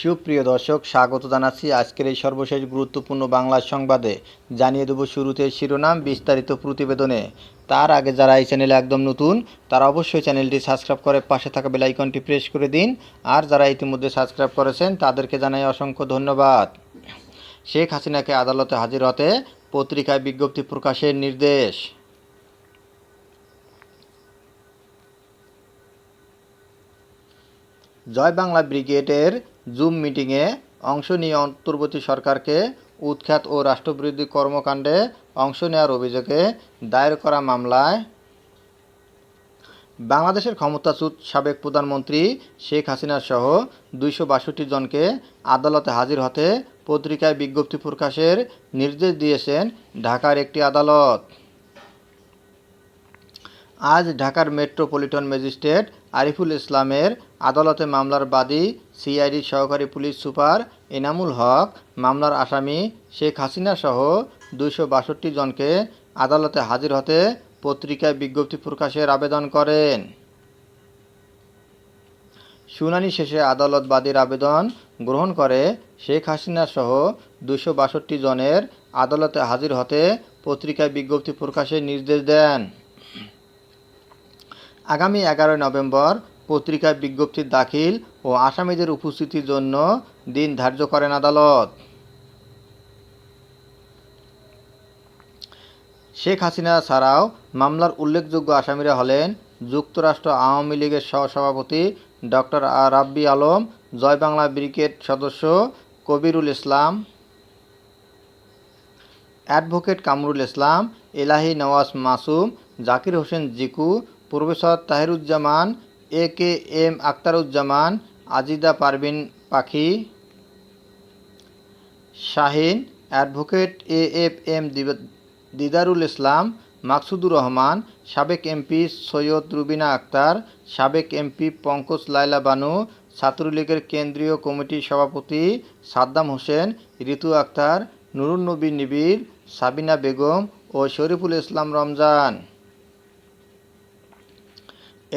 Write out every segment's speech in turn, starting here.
সুপ্রিয় দর্শক, স্বাগত জানাচ্ছি আজকের এই সর্বশেষ গুরুত্বপূর্ণ বাংলা সংবাদে। জানিয়ে দেব শুরুতে শিরোনাম, বিস্তারিত প্রতিবেদনে। তার আগে যারা এই চ্যানেলে একদম নতুন, তারা অবশ্যই চ্যানেলটি সাবস্ক্রাইব করে পাশে থাকা বেল আইকনটি প্রেস করে দিন। আর যারা ইতিমধ্যে সাবস্ক্রাইব করেছেন, তাদেরকে জানাই অসংখ্য ধন্যবাদ। শেখ হাসিনাকে আদালতে হাজির হতে পত্রিকায় বিজ্ঞপ্তি প্রকাশের নির্দেশ। জয় বাংলা ব্রিগেডের জুম মিটিংয়ে অংশ নিয়ে অন্তর্বর্তী সরকারকে উৎখাত ও রাষ্ট্রবিরোধী কর্মকাণ্ডে অংশ নেওয়ার অভিযোগে দায়ের করা মামলায় বাংলাদেশের ক্ষমতাচ্যুত সাবেক প্রধানমন্ত্রী শেখ হাসিনা সহ দুইশো বাষট্টি জনকে আদালতে হাজির হতে পত্রিকায় বিজ্ঞপ্তি প্রকাশের নির্দেশ দিয়েছেন ঢাকার একটি আদালত। আজ ঢাকার মেট্রোপলিটন ম্যাজিস্ট্রেট আরিফুল ইসলামের আদালতে মামলার বাদী সিআইডির সহকারী পুলিশ সুপার এনামুল হক, মামলার আসামি শেখ হাসিনা সহ দুইশো বাষট্টি জনকে আদালতে হাজির হতে পত্রিকায় বিজ্ঞপ্তি প্রকাশের আবেদন করেন। শুনানি শেষে আদালত বাদীর আবেদন গ্রহণ করে শেখ হাসিনা সহ দুশো বাষট্টি জনের আদালতে হাজির হতে পত্রিকায় বিজ্ঞপ্তি প্রকাশের নির্দেশ দেন। আগামী এগারোই নভেম্বর পত্রিকায় বিজ্ঞপ্তি দাখিল ও আসামিদের উপস্থিতির জন্য দিন ধার্য করেন আদালত। শেখ হাসিনা ছাড়াও মামলার উল্লেখযোগ্য আসামিরা হলেন যুক্তরাষ্ট্র আওয়ামী লীগের সহসভাপতি ডক্টর রাব্বি আলম, জয় বাংলা ব্রিগেড সদস্য Kabirul Islam, advocate Kamrul Islam, Elahi Nawaz Masum, Zakir Hossain Ziku, professor Tahiruzzaman A K M Aktaruzzaman Azida Parvin Pakhi, Shahin advocate A F M Didarul Islam, Maksudur Rahman, সাবেক MP Syed Rubina Akter সাবেক MP Pankaj লাইলা বানু, ছাত্রলীগের কেন্দ্রীয় কমিটির সভাপতি সাদ্দাম হোসেন ঋতু আক্তার নুরুন নবী নিবির সাবিনা বেগম ও শরীফুল ইসলাম রমজান।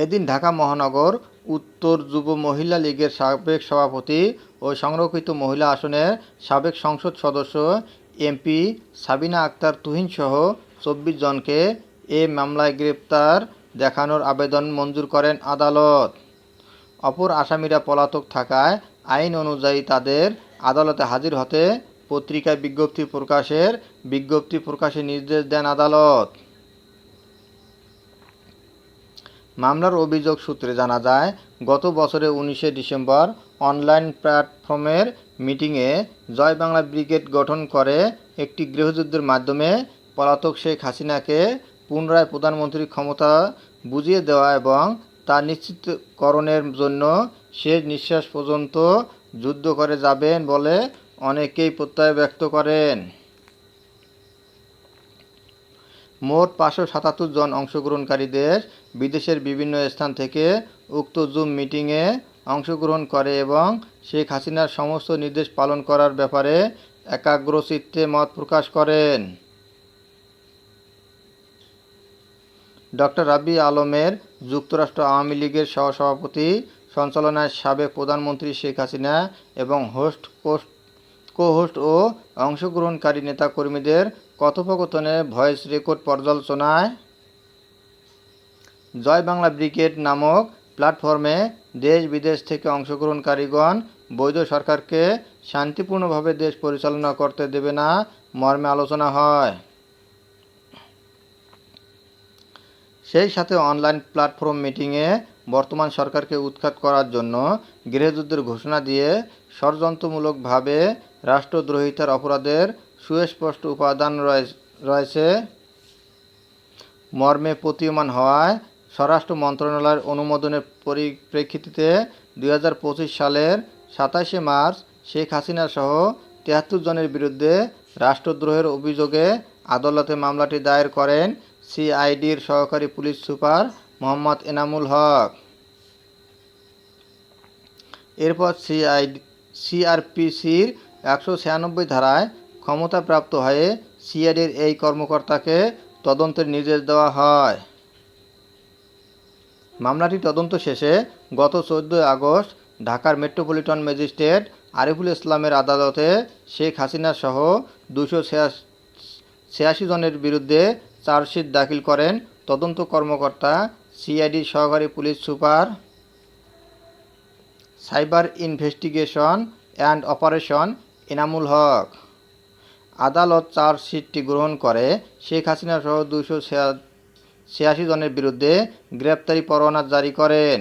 এদিন ঢাকা মহানগর উত্তর যুব মহিলা লীগের সাবেক সভাপতি ও সংরক্ষিত মহিলা আসনের সাবেক সংসদ সদস্য এমপি সাবিনা আক্তার তুহিনসহ চব্বিশ জনকে এ মামলায় গ্রেপ্তার দেখানোর আবেদন মঞ্জুর করেন আদালত। অপর আসামিরা পলাতক থাকায় আইন অনুযায়ী তাদের আদালতে হাজির হতে পত্রিকায় বিজ্ঞপ্তি প্রকাশের বিজ্ঞপ্তি প্রকাশের নির্দেশ দেন আদালত। মামলার অভিযোগ সূত্রে জানা যায়, গত বছরের উনিশে ডিসেম্বর অনলাইন প্ল্যাটফর্মের মিটিংয়ে জয় বাংলা ব্রিগেড গঠন করে একটি গৃহযুদ্ধের মাধ্যমে পলাতক শেখ হাসিনাকে পুনরায় প্রধানমন্ত্রীর ক্ষমতা বুঝিয়ে দেওয়া এবং তা নিশ্চিতকরণের জন্য শেষ নিঃশ্বাস পর্যন্ত যুদ্ধ করে যাবেন বলে অনেকেই প্রত্যয় ব্যক্ত করেন। মোট পাঁচশো সাতাত্তর জন অংশগ্রহণকারী দেশ বিদেশের বিভিন্ন স্থান থেকে উক্ত জুম মিটিংয়ে অংশগ্রহণ করে এবং শেখ হাসিনার সমস্ত নির্দেশ পালন করার ব্যাপারে একাগ্রচিত্তে মত প্রকাশ করেন। ডক্টর রাবি আলমের যুক্তরাষ্ট্র আওয়ামী লীগের সহসভাপতি, সঞ্চালনায় সাবেক প্রধানমন্ত্রী শেখ হাসিনা এবং হোস্ট পোস্ট কো হোস্ট ও অংশগ্রহণকারী নেতাকর্মীদের কথোপকথনে ভয়েস রেকর্ড পর্যালোচনায় জয় বাংলা ব্রিগেড নামক প্ল্যাটফর্মে দেশ বিদেশ থেকে অংশগ্রহণকারীগণ বৈধ সরকারকে শান্তিপূর্ণভাবে দেশ পরিচালনা করতে দেবে না মর্মে আলোচনা হয়। সেই সাথে অনলাইন প্ল্যাটফর্ম মিটিংয়ে বর্তমান সরকারকে উৎখাত করার জন্য গৃহযুদ্ধের ঘোষণা দিয়ে ষড়যন্ত্রমূলকভাবে রাষ্ট্রদ্রোহিতার অপরাধের সুস্পষ্ট উপাদান রয়েছে। মর্মে প্রতীয়মান হওয়ায় স্বরাষ্ট্র মন্ত্রণালয়ের অনুমোদনের পরিপ্রেক্ষিতে দুই হাজার পঁচিশ সালের সাতাশে মার্চ শেখ হাসিনা সহ তিয়াত্তর জনের বিরুদ্ধে রাষ্ট্রদ্রোহের অভিযোগে আদালতে মামলাটি দায়ের করেন সিআইডির সহকারী পুলিশ সুপার মোহাম্মদ এনামুল হক। এরপর সিআইডি সিআরপিসির একশো ছিয়ানব্বই ধারায় ক্ষমতাপ্রাপ্ত হয়ে সিআইডির এই কর্মকর্তাকে তদন্তের নির্দেশ দেওয়া হয়। মামলাটি তদন্ত শেষে গত চোদ্দোই আগস্ট ঢাকার মেট্রোপলিটন ম্যাজিস্ট্রেট আরিফুল ইসলামের আদালতে শেখ হাসিনা সহ দুশো ছিয়াশি জনের বিরুদ্ধে চার্জশিট দাখিল করেন তদন্ত কর্মকর্তা সিআইডি সহকারী police super, cyber investigation and operation Enamul Haque. আদালত চার্জশিটটি গ্রহণ করে শেখ হাসিনা সহ দুশো ছিয়াশি জনের বিরুদ্ধে গ্রেপ্তারি পরোয়ানা জারি করেন।